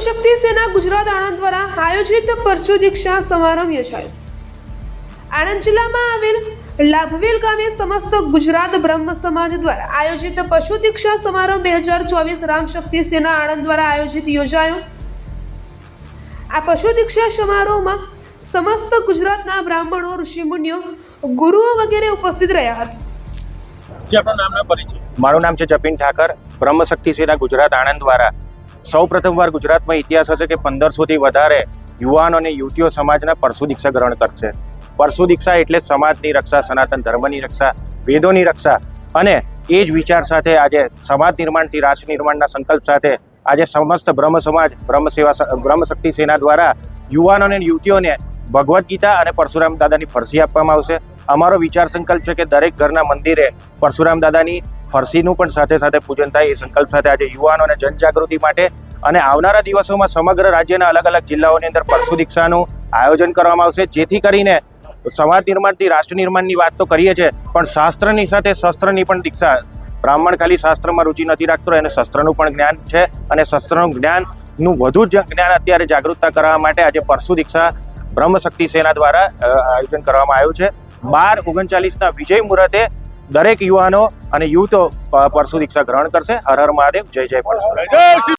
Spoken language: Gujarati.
બ્રહ્મશક્તિ સેના ગુજરાત આણંદ દ્વારા આયોજિત પરશુ દીક્ષા સમારંભ યોજાયો. આણંદ જિલ્લામાં આવેલ લાભવેલ ગામે સમસ્ત ગુજરાત બ્રહ્મ સમાજ દ્વારા આયોજિત પશુ દીક્ષા સમારંભ બે હજાર ચોવીસ રામ શક્તિ સેના આણંદ દ્વારા આયોજિત યોજાયો. આ પશુ દીક્ષા સમારોહમાં સમસ્ત ગુજરાતના બ્રાહ્મણો ઋષિમુનિઓ ગુરુઓ વગેરે ઉપસ્થિત રહ્યા હતા. મારું નામ છે જપિન ઠાકર. બ્રહ્મશક્તિ સેના ગુજરાત આણંદ દ્વારા સૌ પ્રથમવાર ગુજરાતમાં ઇતિહાસ હશે કે પંદરસોથી વધારે યુવાનો અને યુવતીઓ સમાજના પરશુ દીક્ષા ગ્રહણ કરશે. પરશુ દીક્ષા એટલે સમાજની રક્ષા, સનાતન ધર્મની રક્ષા, વેદોની રક્ષા અને એ જ વિચાર સાથે આજે સમાજ નિર્માણથી રાષ્ટ્ર નિર્માણના સંકલ્પ સાથે આજે સમસ્ત બ્રહ્મ સમાજ, બ્રહ્મ સેવા સ- બ્રહ્મશક્તિ સેના દ્વારા યુવાનો અને યુવતીઓને ભગવદ્ ગીતા અને પરશુરામ દાદાની ફરસી આપવામાં આવશે. અમારો વિચાર સંકલ્પ છે કે દરેક ઘરના મંદિરે પરશુરામ દાદાની ફરસીનું પણ સાથે સાથે પૂજન થાય. એ સંકલ્પ સાથે આજે યુવાનો અને જનજાગૃતિ માટે અને આવનારા દિવસોમાં સમગ્ર રાજ્યના અલગ અલગ જિલ્લાઓની અંદર પરશુ દીક્ષાનું આયોજન કરવામાં આવશે. જેથી કરીને સમાજ નિર્માણથી, રાષ્ટ્ર નિર્માણની વાત તો કરીએ છીએ, પણ શાસ્ત્રની સાથે શસ્ત્રની પણ દીક્ષા. બ્રાહ્મણ ખાલી શાસ્ત્રમાં રુચિ નથી રાખતો, એને શસ્ત્રનું પણ જ્ઞાન છે અને શસ્ત્રનું જ્ઞાનનું વધુ જ્ઞાન અત્યારે જાગૃતતા કરવા માટે આજે પરશુ દીક્ષા બ્રહ્મશક્તિ સેના દ્વારા આયોજન કરવામાં આવ્યું છે. બાર ઓગણચાલીસના વિજય મુહૂર્તે દરેક યુવાનો અને યુવતો પરસુદીક્ષા પરશુ દીક્ષા ગ્રહણ કરશે. હર હર મહાદેવ, જય જય શ્રી